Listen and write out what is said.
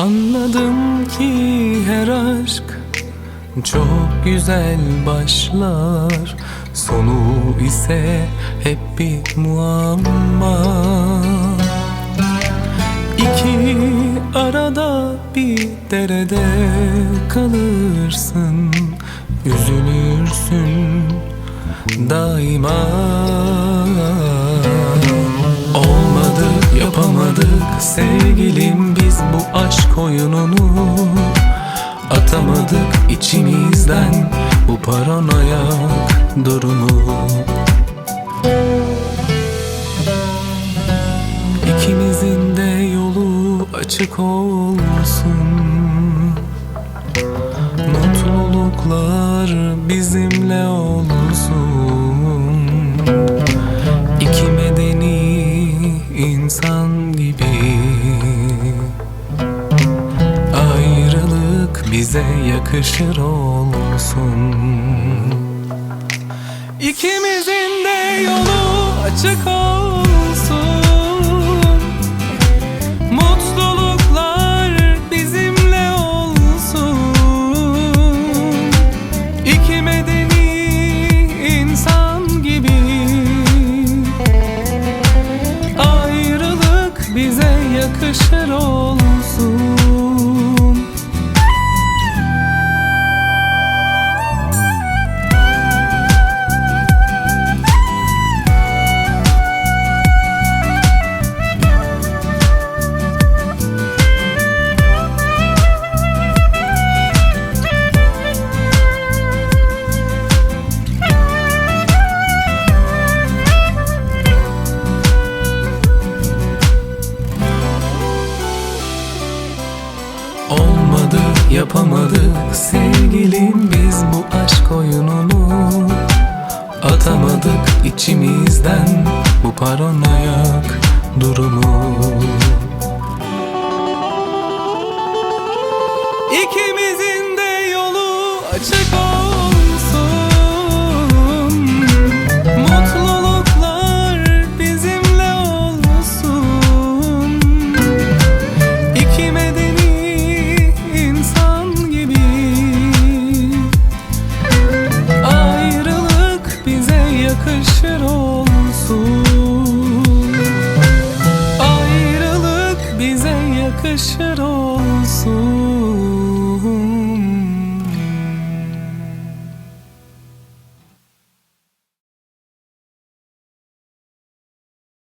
Anladım ki her aşk çok güzel başlar. Sonu ise hep bir muamma. İki arada bir derede kalırsın Üzülürsün daima sevgilim biz bu aşk oyununu Atamadık içimizden. Bu paranoyak durumu. İkimizin de yolu açık olsun. Mutluluklar bizimle olsun bize yakışır olsun. İkimizin de yolu açık olsun. Mutluluklar bizimle olsun. İki medeni insan gibi. Ayrılık bize yakışır olsun Olmadı yapamadık sevgilim biz bu aşk oyununu. Atamadık içimizden bu paranoyak durumu. İkimizin de yolu açık oldu olsun.